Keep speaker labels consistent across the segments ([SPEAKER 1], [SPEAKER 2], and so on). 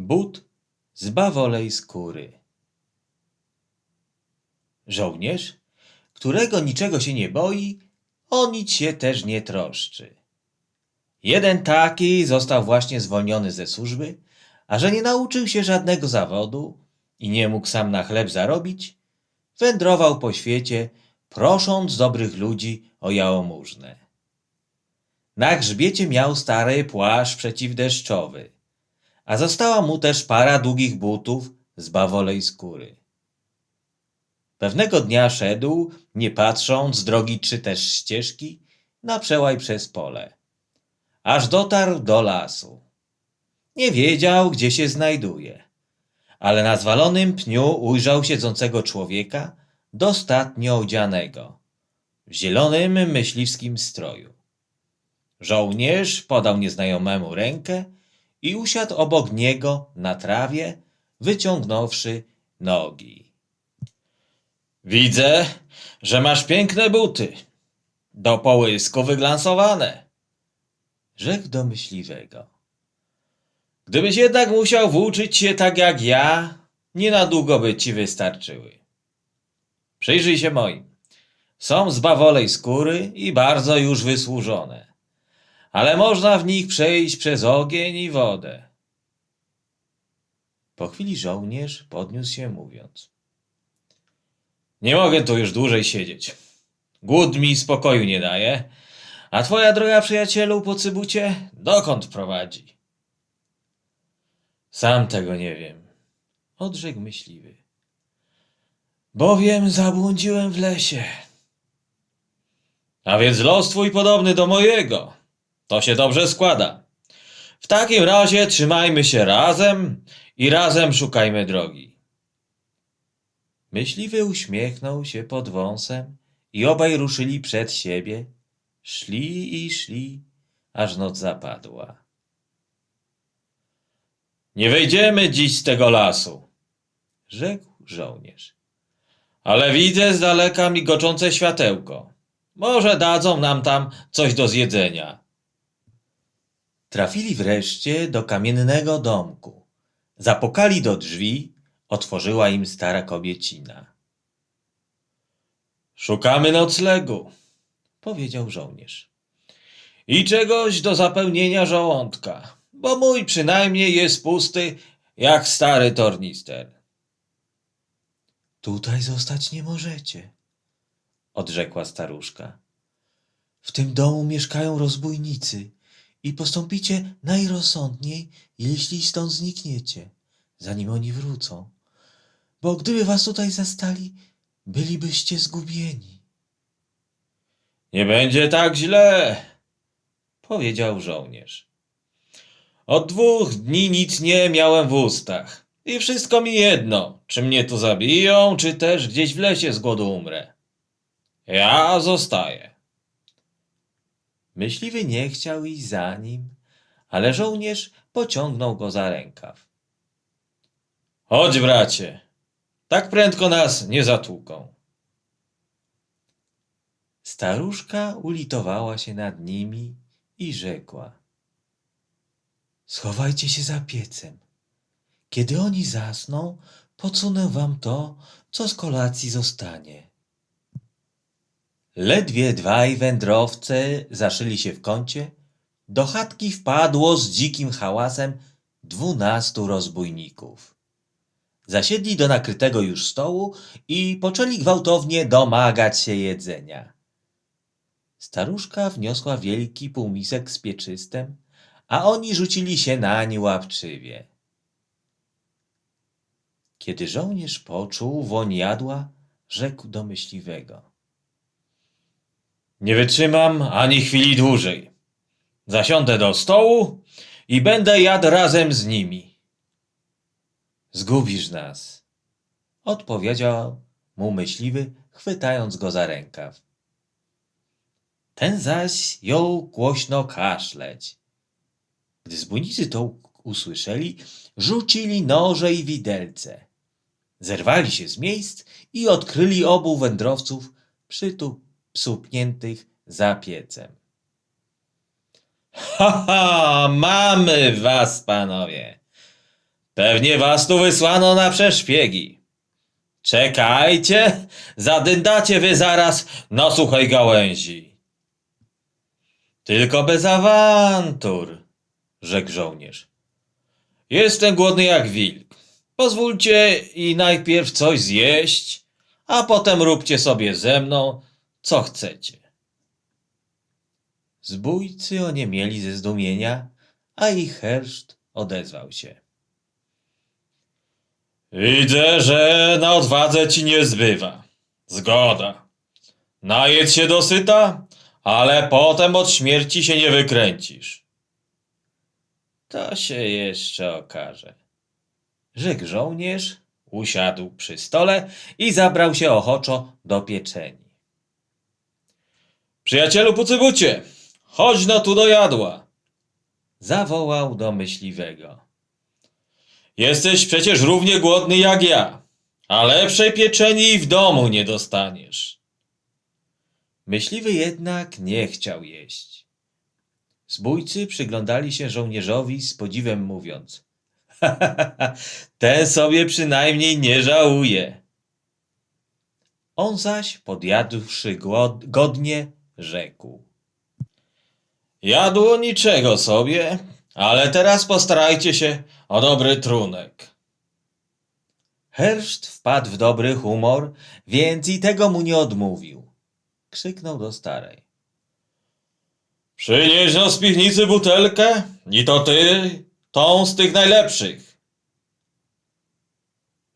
[SPEAKER 1] But z bawolej skóry. Żołnierz, którego niczego się nie boi, o nic się też nie troszczy. Jeden taki został właśnie zwolniony ze służby, a że nie nauczył się żadnego zawodu i nie mógł sam na chleb zarobić, wędrował po świecie, prosząc dobrych ludzi o jałmużnę. Na grzbiecie miał stary płaszcz przeciwdeszczowy, a została mu też para długich butów z bawolej skóry. Pewnego dnia szedł, nie patrząc drogi czy też ścieżki, na przełaj przez pole, aż dotarł do lasu. Nie wiedział, gdzie się znajduje, ale na zwalonym pniu ujrzał siedzącego człowieka, dostatnio odzianego, w zielonym myśliwskim stroju. Żołnierz podał nieznajomemu rękę i usiadł obok niego na trawie, wyciągnąwszy nogi. Widzę, że masz piękne buty, do połysku wyglansowane, rzekł do myśliwego. Gdybyś jednak musiał włóczyć się tak jak ja, nie na długo by ci wystarczyły. Przyjrzyj się moim. Są z bawolej skóry i bardzo już wysłużone, ale można w nich przejść przez ogień i wodę. Po chwili żołnierz podniósł się mówiąc. Nie mogę tu już dłużej siedzieć. Głód mi spokoju nie daje, a twoja droga przyjacielu po cybucie dokąd prowadzi? Sam tego nie wiem, odrzekł myśliwy. Bowiem zabłądziłem w lesie. A więc los twój podobny do mojego. To się dobrze składa. W takim razie trzymajmy się razem i razem szukajmy drogi. Myśliwy uśmiechnął się pod wąsem i obaj ruszyli przed siebie. Szli i szli, aż noc zapadła. Nie wejdziemy dziś z tego lasu, rzekł żołnierz. Ale widzę z daleka migoczące światełko. Może dadzą nam tam coś do zjedzenia. Trafili wreszcie do kamiennego domku. Zapukali do drzwi, otworzyła im stara kobiecina. Szukamy noclegu, powiedział żołnierz. I czegoś do zapełnienia żołądka, bo mój przynajmniej jest pusty jak stary tornister. Tutaj zostać nie możecie, odrzekła staruszka. W tym domu mieszkają rozbójnicy i postąpicie najrozsądniej, jeśli stąd znikniecie, zanim oni wrócą. Bo gdyby was tutaj zastali, bylibyście zgubieni. Nie będzie tak źle, powiedział żołnierz. Od dwóch dni nic nie miałem w ustach. I wszystko mi jedno, czy mnie tu zabiją, czy też gdzieś w lesie z głodu umrę. Ja zostaję. Myśliwy nie chciał iść za nim, ale żołnierz pociągnął go za rękaw. Chodź, bracie, tak prędko nas nie zatłuką. Staruszka ulitowała się nad nimi i rzekła. Schowajcie się za piecem. Kiedy oni zasną, podsunę wam to, co z kolacji zostanie. Ledwie dwaj wędrowcy zaszyli się w kącie, do chatki wpadło z dzikim hałasem dwunastu rozbójników. Zasiedli do nakrytego już stołu i poczęli gwałtownie domagać się jedzenia. Staruszka wniosła wielki półmisek z pieczystem, a oni rzucili się nań łapczywie. Kiedy żołnierz poczuł woń jadła, rzekł do myśliwego. Nie wytrzymam ani chwili dłużej. Zasiądę do stołu i będę jadł razem z nimi. Zgubisz nas, odpowiedział mu myśliwy, chwytając go za rękaw. Ten zaś jął głośno kaszleć. Gdy zbójnicy to usłyszeli, rzucili noże i widelce. Zerwali się z miejsc i odkryli obu wędrowców przytup psupniętych za piecem. Ha, ha, mamy was, panowie! Pewnie was tu wysłano na przeszpiegi. Czekajcie, zadyndacie wy zaraz na suchej gałęzi. Tylko bez awantur, rzekł żołnierz. Jestem głodny jak wilk. Pozwólcie i najpierw coś zjeść, a potem róbcie sobie ze mną, co chcecie. Zbójcy oniemieli ze zdumienia, a ich herszt odezwał się. Widzę, że na odwadze ci nie zbywa. Zgoda. Najedz się dosyta, ale potem od śmierci się nie wykręcisz. To się jeszcze okaże. Rzekł żołnierz, usiadł przy stole i zabrał się ochoczo do pieczeni. Przyjacielu Pucybucie, chodź no tu do jadła. Zawołał do myśliwego. Jesteś przecież równie głodny jak ja, a lepszej pieczeni w domu nie dostaniesz. Myśliwy jednak nie chciał jeść. Zbójcy przyglądali się żołnierzowi z podziwem mówiąc ten sobie przynajmniej nie żałuje. On zaś, podjadłszy godnie, rzekł. Jadło niczego sobie, ale teraz postarajcie się o dobry trunek. Herszt wpadł w dobry humor, więc i tego mu nie odmówił. Krzyknął do starej. Przynieś z piwnicy butelkę i to ty, tą z tych najlepszych.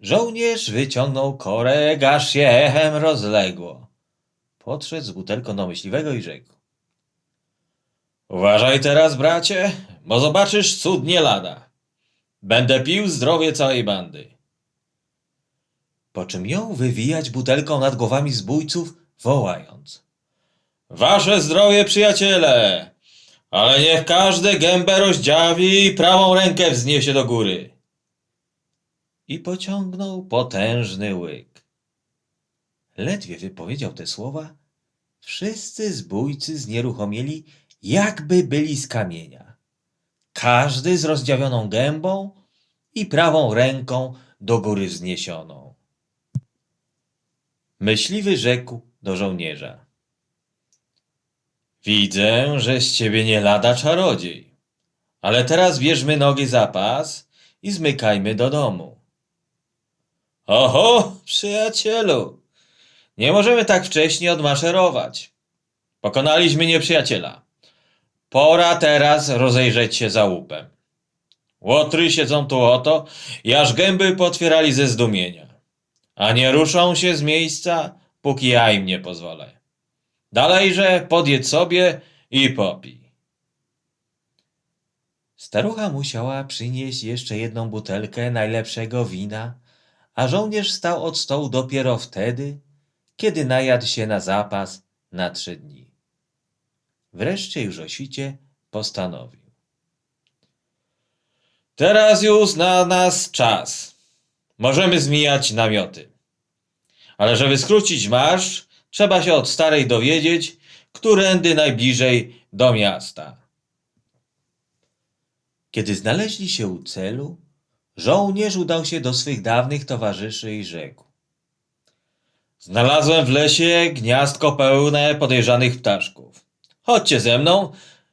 [SPEAKER 1] Żołnierz wyciągnął korek, aż się echem rozległo. Podszedł z butelką do myśliwego i rzekł. Uważaj teraz, bracie, bo zobaczysz cud nie lada. Będę pił zdrowie całej bandy. Po czym jął wywijać butelką nad głowami zbójców, wołając. Wasze zdrowie, przyjaciele! Ale niech każdy gębę rozdziawi i prawą rękę wzniesie do góry. I pociągnął potężny łyk. Ledwie wypowiedział te słowa, wszyscy zbójcy znieruchomieli, jakby byli z kamienia. Każdy z rozdziawioną gębą i prawą ręką do góry wzniesioną. Myśliwy rzekł do żołnierza. Widzę, że z ciebie nie lada czarodziej. Ale teraz bierzmy nogi za pas i zmykajmy do domu. Oho, przyjacielu, nie możemy tak wcześnie odmaszerować. Pokonaliśmy nieprzyjaciela. Pora teraz rozejrzeć się za łupem. Łotry siedzą tu oto i aż gęby potwierali ze zdumienia. A nie ruszą się z miejsca, póki ja im nie pozwolę. Dalejże podjedz sobie i popij. Starucha musiała przynieść jeszcze jedną butelkę najlepszego wina, a żołnierz stał od stołu dopiero wtedy, kiedy najadł się na zapas na trzy dni. Wreszcie już o postanowił. Teraz już na nas czas. Możemy zmijać namioty. Ale żeby skrócić marsz, trzeba się od starej dowiedzieć, którędy najbliżej do miasta. Kiedy znaleźli się u celu, żołnierz udał się do swych dawnych towarzyszy i rzekł. Znalazłem w lesie gniazdko pełne podejrzanych ptaszków. Chodźcie ze mną,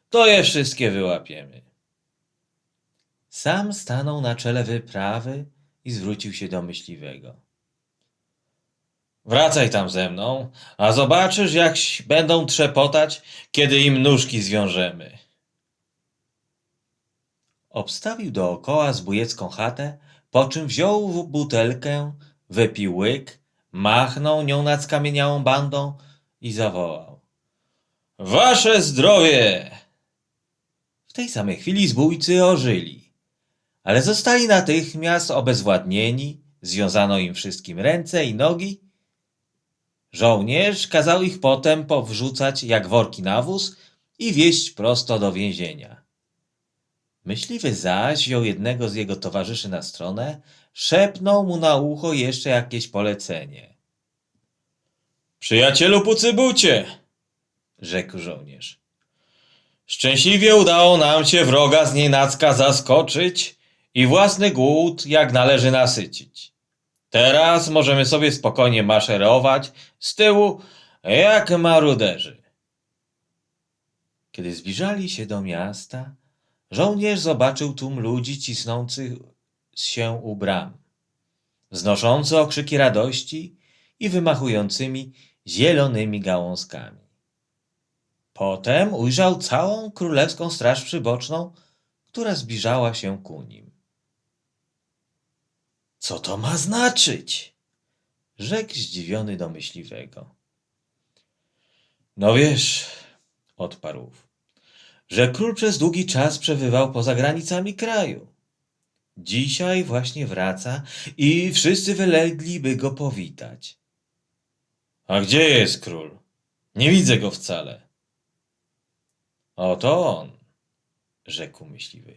[SPEAKER 1] to je wszystkie wyłapiemy. Sam stanął na czele wyprawy i zwrócił się do myśliwego. Wracaj tam ze mną, a zobaczysz, jak będą trzepotać, kiedy im nóżki zwiążemy. Obstawił dookoła zbójecką chatę, po czym wziął butelkę, wypił łyk, machnął nią nad skamieniałą bandą i zawołał. Wasze zdrowie! W tej samej chwili zbójcy ożyli, ale zostali natychmiast obezwładnieni, związano im wszystkim ręce i nogi. Żołnierz kazał ich potem powrzucać jak worki na wóz i wieść prosto do więzienia. Myśliwy zaś wziął jednego z jego towarzyszy na stronę, szepnął mu na ucho jeszcze jakieś polecenie. Przyjacielu Pucybucie, rzekł żołnierz. Szczęśliwie udało nam się wroga z nienacka zaskoczyć i własny głód jak należy nasycić. Teraz możemy sobie spokojnie maszerować z tyłu jak maruderzy. Kiedy zbliżali się do miasta, żołnierz zobaczył tłum ludzi cisnących się u bram, wznoszący okrzyki radości i wymachującymi zielonymi gałązkami. Potem ujrzał całą królewską straż przyboczną, która zbliżała się ku nim. Co to ma znaczyć? rzekł zdziwiony do myśliwego. No wiesz, odparł, że król przez długi czas przebywał poza granicami kraju. Dzisiaj właśnie wraca i wszyscy wylegli, by go powitać. A gdzie jest król? Nie widzę go wcale. Oto on, rzekł myśliwy.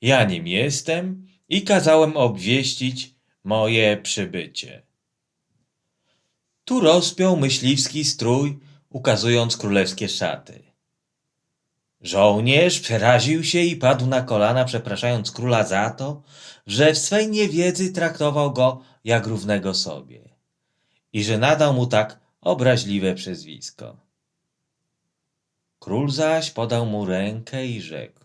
[SPEAKER 1] Ja nim jestem i kazałem obwieścić moje przybycie. Tu rozpiął myśliwski strój, ukazując królewskie szaty. Żołnierz przeraził się i padł na kolana, przepraszając króla za to, że w swej niewiedzy traktował go jak równego sobie i że nadał mu tak obraźliwe przezwisko. Król zaś podał mu rękę i rzekł.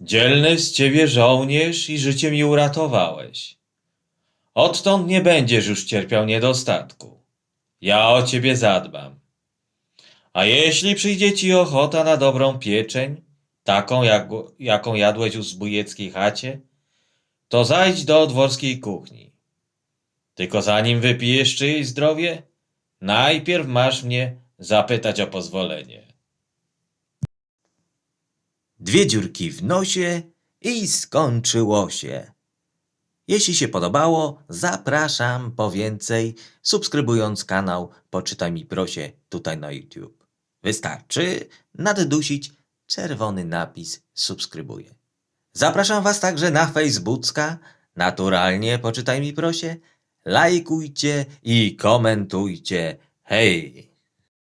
[SPEAKER 1] Dzielny z ciebie żołnierz i życie mi uratowałeś. Odtąd nie będziesz już cierpiał niedostatku. Ja o ciebie zadbam. A jeśli przyjdzie ci ochota na dobrą pieczeń, taką jak, jaką jadłeś u zbójeckiej chacie, to zajdź do dworskiej kuchni. Tylko zanim wypijesz czyjeś zdrowie, najpierw masz mnie zapytać o pozwolenie. Dwie dziurki w nosie i skończyło się. Jeśli się podobało, zapraszam po więcej, subskrybując kanał Poczytaj mi prosie tutaj na YouTube. Wystarczy naddusić czerwony napis subskrybuję. Zapraszam Was także na Facebooka, naturalnie Poczytaj mi prosie, lajkujcie i komentujcie. Hej!